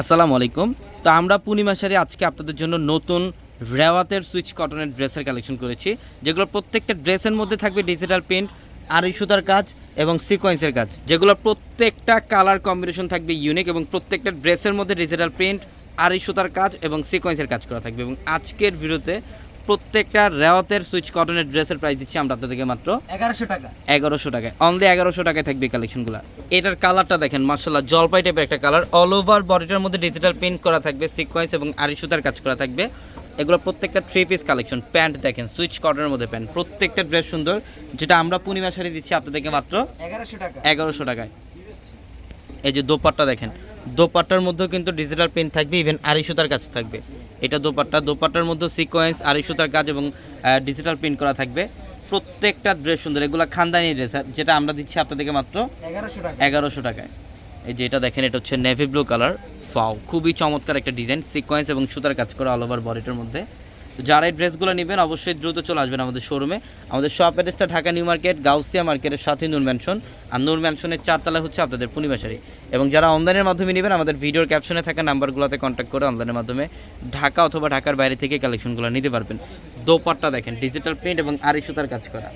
আসসালামু আলাইকুম। তো আমরা পূর্ণিমা শাড়ি আজকে আপনাদের জন্য নতুন রেওয়াতের সুইচ কটনের ড্রেসের কালেকশন করেছি, যেগুলো প্রত্যেকটা ড্রেসের মধ্যে থাকবে ডিজিটাল প্রিন্ট আড়াই সুতার কাজ এবং সিকোয়েন্সের কাজ। যেগুলো প্রত্যেকটা কালার কম্বিনেশন থাকবে ইউনিক এবং প্রত্যেকটা ড্রেসের মধ্যে ডিজিটাল প্রিন্ট আড়াই সুতার কাজ এবং সিকোয়েন্সের কাজ করা থাকবে। এবং আজকের ভিডিওতে প্রত্যেকটা রেওয়াতের সুইচ কটনের ড্রেসের প্রাইস দিচ্ছি আমরা আপনাদেরকে মাত্র এগারোশো টাকা। এগারোশো টাকায়। অনলি এগারোশো টাকায় থাকবে কালেকশনগুলো এটার কালারটা দেখেন মার্শাল্লাহ জলপাই টাইপের একটা কালার অল ওভার বডিটার মধ্যে ডিজিটাল প্রিন্ট করা থাকবে সিকোয়েন্স এবং আড়ি সুতার কাজ করা থাকবে। এগুলো প্রত্যেকটা থ্রি পিস কালেকশন প্যান্ট দেখেন সুইচ কটনের মধ্যে প্যান্ট প্রত্যেকটা ড্রেস সুন্দর যেটা আমরা পূর্ণিমা শাড়ি দিচ্ছি আপনাদেরকে মাত্র এগারোশো টাকা। এগারোশো টাকায়। এই যে দোপাট্টা দেখেন দোপাট্টার মধ্যেও কিন্তু ডিজিটাল প্রিন্ট থাকবে ইভেন আড়াই সুতার কাজ থাকবে। এটা দোপাট্টা দোপাট্টার মধ্যে সিকোয়েন্স আড়াই সুতার কাজ এবং ডিজিটাল প্রিন্ট করা থাকবে। প্রত্যেকটা ড্রেস সুন্দর এগুলো খানদানি ড্রেস যেটা আমরা দিচ্ছি আপনাদেরকে মাত্র এগারোশো টাকা। এগারোশো টাকায়। এই যেটা দেখেন এটা হচ্ছে নেভি ব্লু কালার ফাও খুবই চমৎকার একটা ডিজাইন সিকোয়েন্স এবং সুতার কাজ করা অল ওভার বডিটার মধ্যে। যারা এই ড্রেসগুলো নেবেন, অবশ্যই দ্রুত চলে আসবেন আমাদের শোরুমে। আমাদের শপ অ্যাড্রেসটা ঢাকা নিউ মার্কেট, গাউসিয়া মার্কেটের সাথে নূর ম্যানশন। আর নূর ম্যানশনের চারতলা হচ্ছে আপনাদের পূর্ণিমাশারি এবং যারা অনলাইনের মাধ্যমে নেবেন, আমাদের ভিডিওর ক্যাপশনে থাকা নাম্বারগুলোতে কন্ট্যাক্ট করে অনলাইনের মাধ্যমে ঢাকা অথবা ঢাকার বাইরে থেকে কালেকশনগুলো নিতে পারবেন। দোপাট্টা দেখেন ডিজিটাল প্রিন্ট এবং আড়ি সুতার কাজ করা।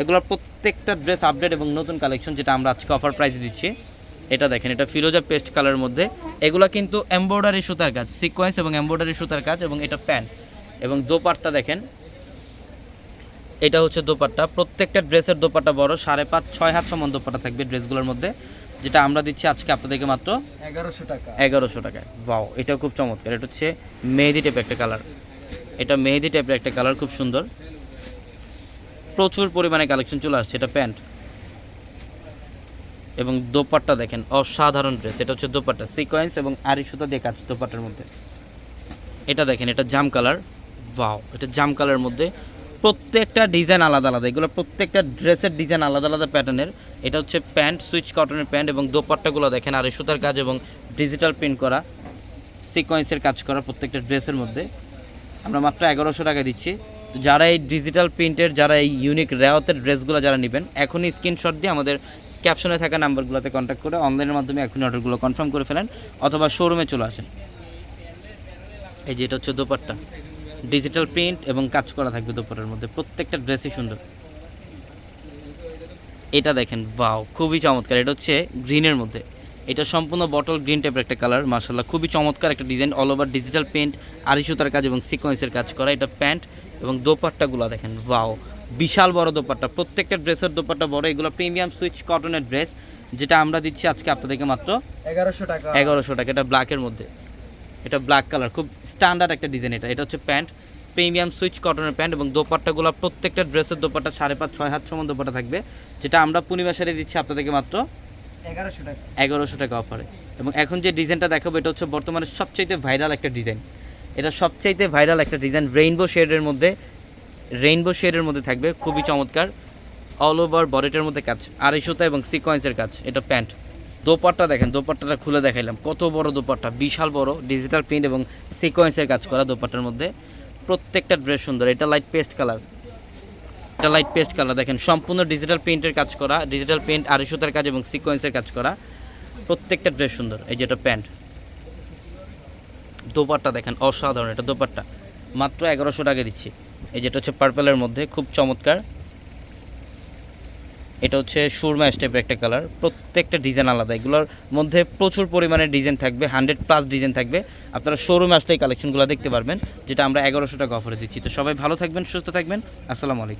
এগুলোর প্রত্যেকটা ড্রেস আপডেট এবং নতুন কালেকশন যেটা আমরা আজকে অফার প্রাইসে দিচ্ছি, এটা দেখেন, এটা ফিরোজা পেস্ট কালারের মধ্যে। এগুলো কিন্তু এমব্রয়ডারি সুতার কাজ সিকোয়েন্স এবং এমব্রয়ডারি সুতার কাজ এবং এটা প্যান্ট এবং দোপাট্টা দেখেন। এটা হচ্ছে দোপাট্টা। প্রত্যেকটা ড্রেসের দোপাট্টা বড় সাড়ে পাঁচ ছয় হাত সমান দোপাট্টা থাকবে ড্রেসগুলোর মধ্যে যেটা আমরা দিচ্ছি আজকে আপনাদেরকে মাত্র এগারোশো টাকা। এগারোশো টাকায়। বাও এটাও খুব চমৎকার। এটা হচ্ছে মেহেদি টাইপের একটা কালার এটা মেহেদি টাইপের একটা কালার খুব সুন্দর। প্রচুর পরিমাণে কালেকশন চলে আসছে এটা প্যান্ট। এবং দোপাট্টা দেখেন অসাধারণ ড্রেস এটা হচ্ছে দোপাট্টা। সিকোয়েন্স এবং আড়ি সুতা দিয়ে কাজ দোপাট্টার মধ্যে। এটা দেখেন এটা জাম কালার বাও এটা জাম কালারের মধ্যে প্রত্যেকটা ডিজাইন আলাদা আলাদা। এগুলো প্রত্যেকটা ড্রেসের ডিজাইন আলাদা আলাদা প্যাটার্নের এটা হচ্ছে প্যান্ট, সুইচ কটনের প্যান্ট এবং দোপাট্টাগুলো দেখেন আড়াই সুতার কাজ এবং ডিজিটাল প্রিন্ট করা সিকোয়েন্সের কাজ করা প্রত্যেকটা ড্রেসের মধ্যে। আমরা মাত্র এগারোশো টাকা দিচ্ছি। যারা এই ডিজিটাল প্রিন্টের যারা এই ইউনিক রেওয়াতের ড্রেসগুলো যারা নেবেন, এখনই স্ক্রিনশট দিয়ে আমাদের ক্যাপশনে থাকা নাম্বারগুলোতে কন্ট্যাক্ট করে অনলাইনের মাধ্যমে এখনই অর্ডারগুলো কনফার্ম করে ফেলেন, অথবা শোরুমে চলে আসেন। এই যে এটা হচ্ছে দোপাট্টা। ডিজিটাল প্রিন্ট এবং কাজ করা থাকবে দোপাট্টার মধ্যে। প্রত্যেকটা ড্রেসই সুন্দর। এটা দেখেন বাও খুবই চমৎকার। এটা হচ্ছে গ্রিনের মধ্যে। এটা সম্পূর্ণ বটল গ্রিন টাইপের একটা কালার মার্শাল্লাহ খুবই চমৎকার একটা design all over digital paint আড়ি সুতার কাজ এবং সিকোয়েন্সের কাজ করা। এটা প্যান্ট এবং দোপাট্টাগুলো দেখেন বাও বিশাল বড় দোপাট্টা। প্রত্যেকটা ড্রেসের দোপাট্টা বড়। এগুলো প্রিমিয়াম সুইচ কটনের ড্রেস যেটা আমরা দিচ্ছি আজকে আপনাদেরকে মাত্র এগারোশো টাকা। এগারোশো টাকা। এটা ব্ল্যাকের মধ্যে। এটা ব্ল্যাক কালার খুব স্ট্যান্ডার্ড একটা ডিজাইন এটা। এটা হচ্ছে প্যান্ট প্রিমিয়াম সুইচ কটনের প্যান্ট এবং দোপাট্টাগুলো প্রত্যেকটা ড্রেসের দোপাট্টা সাড়ে পাঁচ ছয় হাত সমান দোপাট্টা থাকবে যেটা আমরা পূর্ণিমা শাড়ি দিচ্ছি আপনাদেরকে মাত্র এগারোশো টাকা। এগারোশো টাকা অফারে এবং এখন যে ডিজাইনটা দেখাবো এটা হচ্ছে বর্তমানে সবচাইতে ভাইরাল একটা ডিজাইন এটা সবচাইতে ভাইরাল একটা ডিজাইন রেইনবো শেডের মধ্যে রেইনবো শেডের মধ্যে থাকবে খুবই চমৎকার অল ওভার বডিটার মধ্যে কাজ আড়াই সুতা এবং সিকোয়েন্সের কাজ এটা প্যান্ট। দোপাট্টা দেখেন, দোপাট্টাটা খুলে দেখাইলাম। কত বড় দোপাট্টা, বিশাল বড় ডিজিটাল প্রিন্ট এবং সিকোয়েন্সের কাজ করা দোপাট্টার মধ্যে। প্রত্যেকটা ড্রেস সুন্দর, এটা লাইট পেস্ট কালার এটা লাইট পেস্ট কালার দেখেন, সম্পূর্ণ ডিজিটাল প্রিন্টের কাজ করা ডিজিটাল প্রিন্ট আড়াই সুতার কাজ এবং সিকোয়েন্সের কাজ করা। প্রত্যেকটা ড্রেস সুন্দর, এই যেটা প্যান্ট। দোপাট্টা দেখেন, অসাধারণ, এটা দোপাট্টা। মাত্র এগারোশো টাকা দিচ্ছি। এই যেটা হচ্ছে পার্পেলের মধ্যে, খুব চমৎকার। এটা হচ্ছে সুরমা স্টেপের একটা কালার। প্রত্যেকটা ডিজাইন আলাদা। এগুলোর মধ্যে প্রচুর পরিমাণে ডিজাইন থাকবে, হান্ড্রেড প্লাস ডিজাইন থাকবে। আপনারা শোরুমে আসলে এই কালেকশনগুলো দেখতে পারবেন, যেটা আমরা এগারোশো টাকা অফারে দিচ্ছি। তো সবাই ভালো থাকবেন, সুস্থ থাকবেন। আসসালামু আলাইকুম।